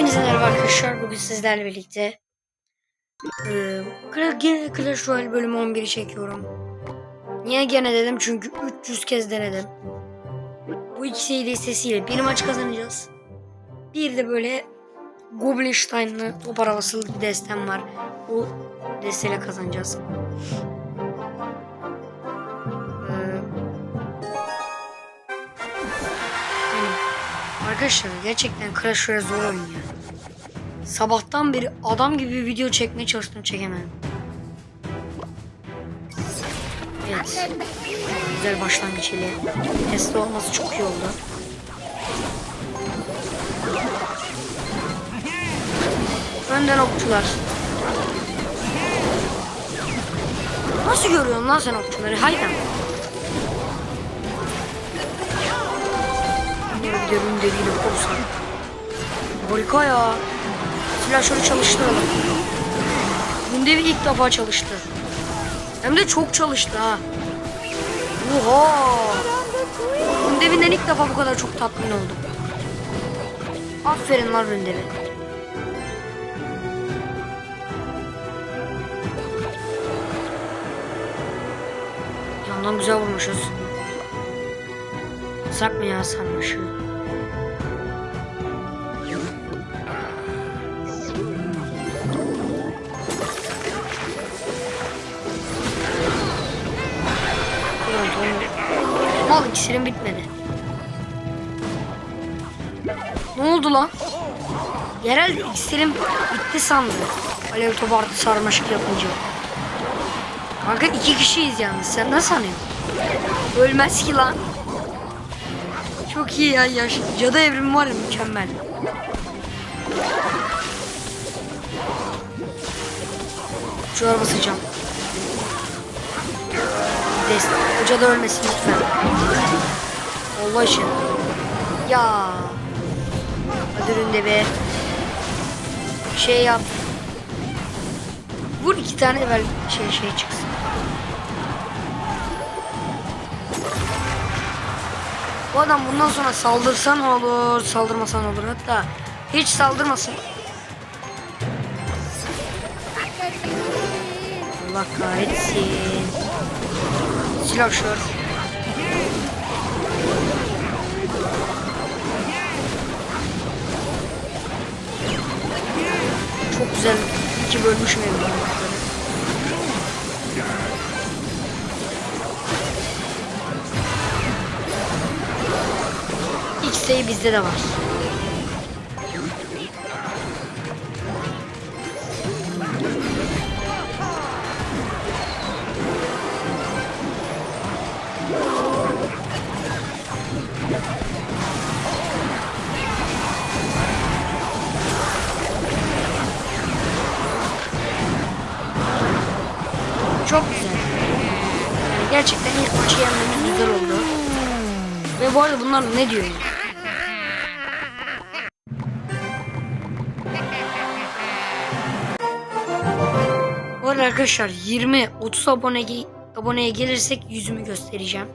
Hepinize merhaba arkadaşlar. Bugün sizlerle birlikte Cla- gene Clash Royale bölümü 11'i çekiyorum. Niye gene dedim? Çünkü 300 kez denedim. Bu iki destesiyle bir maç kazanacağız. Bir de böyle Goblin Stein'lı top arabası bir destem var. O desteyle kazanacağız. Arkadaşlar gerçekten Clash Royale zor oyun ya. Sabahtan beri adam gibi bir video çekmeye çalıştım çekemedim. Evet. Güzel başlangıç ile. Test olması çok iyi oldu. Önden okçular. Nasıl görüyorsun lan sen okçuları? Haydi. Bunları bir de ründeliyle korsan. Harika ya. Silahşörü çalıştıralım. Ründevi ilk defa çalıştı. Hem de çok çalıştı ha. Oha. Ründevinden ilk defa bu kadar çok tatmin oldum. Aferin lan Ründevi. Yandan güzel vurmuşuz. Sak mı ya sarmaşı? Mal iksirim bitmedi. Ne oldu lan? Yerel iksirim bitti sandı. Alev topu artı sarmaşık yapınca. Kanka iki kişiyiz yalnız. Sen ne sanıyorsun? Ölmez ki lan. Çok iyi ya yaş. Cadı evrimi var ya mükemmel. Şu araba sıcağım. Dest. O cadı ölmesin lütfen. Allah için. Ya. Hadi önünde be. Şey yap. Vur iki tane ver şey şey çıksın. Bu adam bundan sonra saldırsan olur, saldırmasan olur. Hatta hiç saldırmasın. Allah kahretsin. Silahşör. Çok güzel iki bölmüşüm evimi. X'teyi bizde de var. Çok güzel. Gerçekten ilk maçı yenmemiz güzel oldu. Ve bu arada bunlar ne diyor ya? Bu arada arkadaşlar 20-30 abone aboneye gelirsek yüzümü göstereceğim.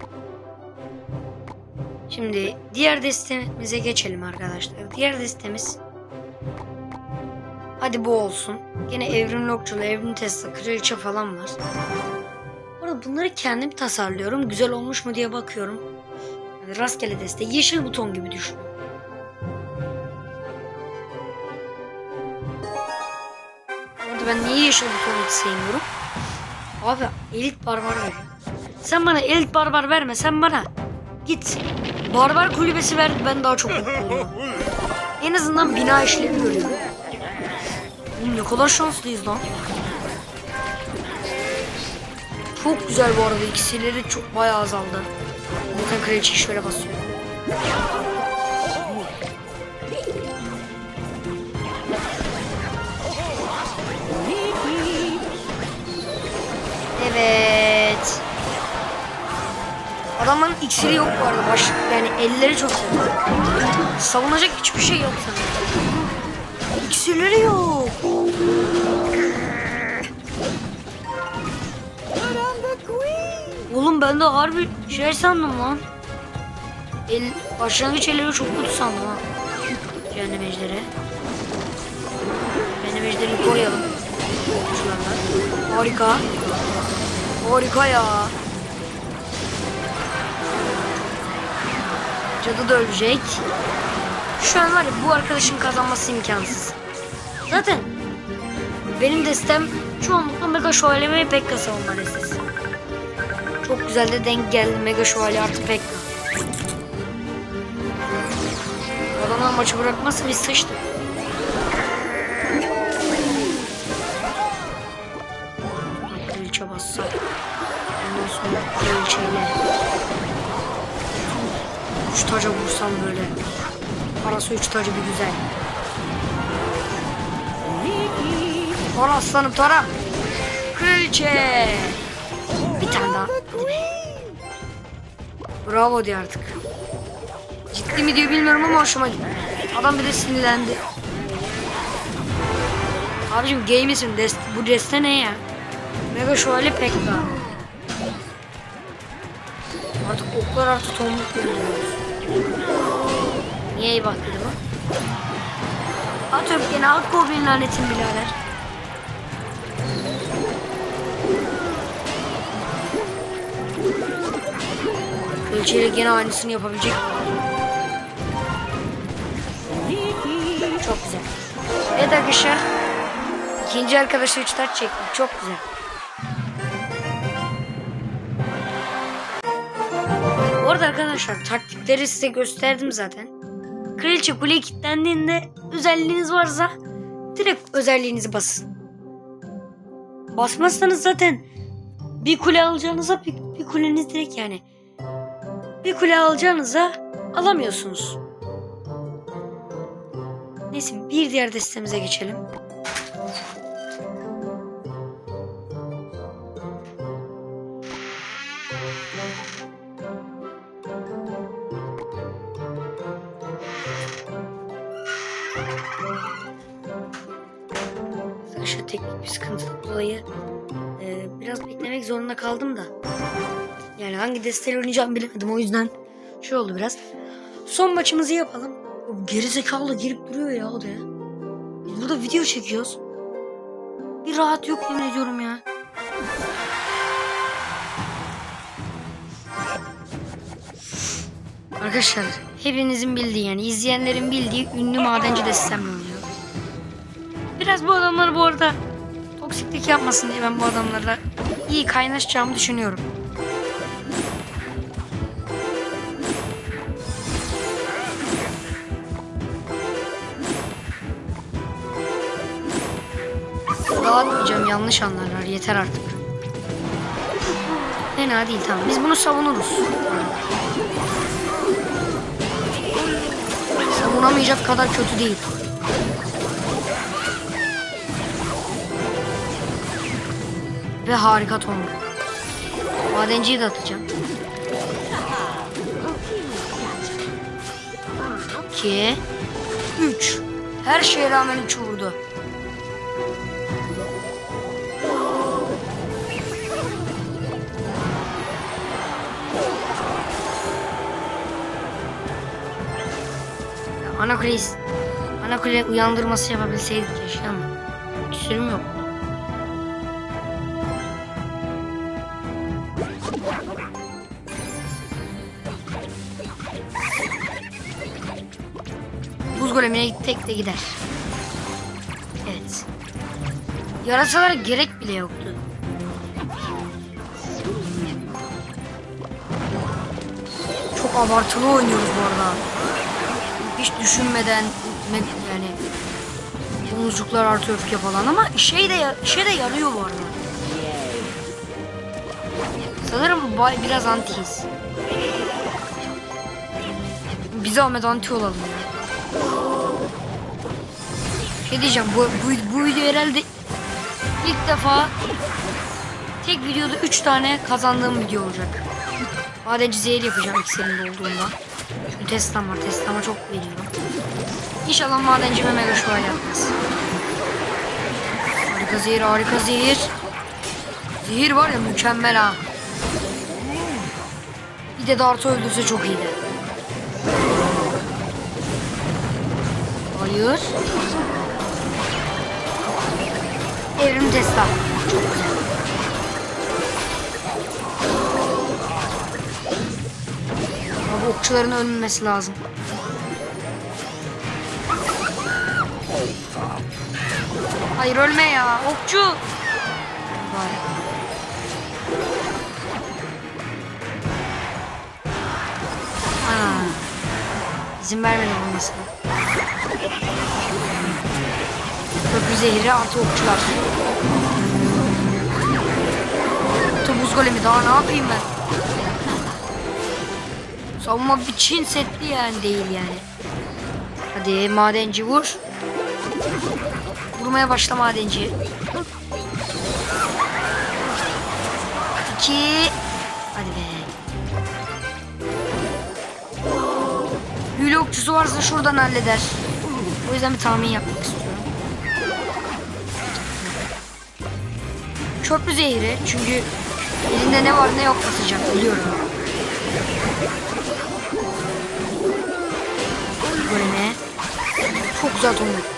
Şimdi diğer destemize geçelim arkadaşlar. Diğer destemiz Hadi bu olsun. Yine evrimli okçulu, evrimli Tesla, kraliçe falan var. Bu arada bunları kendim tasarlıyorum. Güzel olmuş mu diye bakıyorum. Yani rastgele deste. Yeşil buton gibi düşün. Bu arada ben niye yeşil butonu sevmiyorum? Abi elit barbar veriyor. Sen bana elit barbar verme. Sen bana git. Barbar kulübesi ver. Ben daha çok mutlu. En azından bina işlevi görüyorum. Oğlum ne kadar şanslıyız lan. Çok güzel bu arada ikisileri çok bayağı azaldı. Zaten kraliçeyi şöyle basıyor. Evet. Adamların iksiri yok bu arada. Baş, yani elleri çok kötü. Savunacak hiçbir şey yok sanırım. İksirleri yok. Ben de harbi şey sandım lan. El, başlangıç elleri çok kötü sandım ha. Cehennem ejderi. Cehennem ejderini koruyalım. Şuralarla. Harika. Harika ya. Cadı da ölecek. Şu an var ya bu arkadaşın kazanması imkansız. Zaten benim destem çoğunlukla Mega Şövalye ve Pekka savunma destesi. Çok güzel de denk geldi Mega Şövalye artı Pekka. Adamlar maçı bırakmazsa biz sıçtık. Kraliçe bassa. Ondan sonra kraliçeyle. Üç taca vursam böyle. Parası üç tacı bir güzel. Tara aslanım tara. Kraliçe. Bravo diyor artık. Ciddi mi diyor bilmiyorum ama hoşuma gitti. Adam bir de sinirlendi. Abicim gay misin? Dest bu deste ne ya? Mega şövalye Pekka. Artık oklar artık tomruk görüyoruz. Niye iyi bak dedi bu? At öpkeni at goblin lanetin birader. Kraliçeyle gene aynısını yapabilecek. Çok güzel. Evet arkadaşlar. İkinci arkadaşla 3 taç çektik. Çok güzel. Bu arada arkadaşlar taktikleri size gösterdim zaten. Kraliçe kuleye kilitlendiğinde özelliğiniz varsa direkt özelliğinizi basın. Basmazsanız zaten bir kule alacağınıza bir, bir kuleniz direkt yani bir kule alacağınıza alamıyorsunuz. Neyse bir diğer destemize geçelim. Arkadaşlar teknik bir sıkıntıdan dolayı e, biraz beklemek zorunda kaldım da. Yani hangi desteğiyle oynayacağımı bilemedim o yüzden şey oldu biraz. Son maçımızı yapalım. O gerizekalı girip duruyor ya odaya. Biz burada video çekiyoruz. Bir rahat yok yemin ediyorum ya. Arkadaşlar hepinizin bildiği yani izleyenlerin bildiği ünlü madenci destemle oynuyor. Biraz bu adamlar bu arada toksiklik yapmasın diye ben bu adamlarla iyi kaynaşacağımı düşünüyorum. Dağıtmayacağım yanlış anlarlar yeter artık. Fena değil tamam biz bunu savunuruz. Savunamayacak kadar kötü değil. Ve harika tomruk. Madenciyi de atacağım. İki. Üç. Her şeye rağmen üç vurdu. Ya Ana kule, ana kule uyandırması yapabilseydik keşke ama. Sürüm yok. Buz golemine tek de gider. Evet. Yarasalara gerek bile yoktu. Çok abartılı oynuyoruz bu arada. Hiç düşünmeden me- yani domuzcuklar artı öfke falan ama şey de işe de yarıyor bu arada. Sanırım biraz antiyiz. Bir zahmet anti olalım ya. Şey diyeceğim bu, bu, bu video herhalde ilk defa tek videoda 3 tane kazandığım video olacak. Madenci zehir yapacağım iksirin olduğunda. Çünkü testam var. Testama çok veriyorum. İnşallah madencime mega şövalye yapmaz. Harika zehir harika zehir. Zehir var ya mükemmel ha. Bir de Dart'ı öldürse çok iyiydi. Hayır. Evrim Tesla. Okçuların ölmemesi lazım. Hayır ölme ya. Okçu. Bari. Aa, izin vermedi olmasına. Köprü zehri artı okçular. Topuz golemi daha ne yapayım ben? Savunma bir Çin setli yani değil yani. Hadi madenci vur. Vurmaya başla madenci. İki. Hadi be. Hüle okçusu varsa şuradan halleder. O yüzden bir tahmin yapmak istiyorum. Köprü zehri çünkü elinde ne var ne yok basacak biliyorum. Çok güzel tomruk.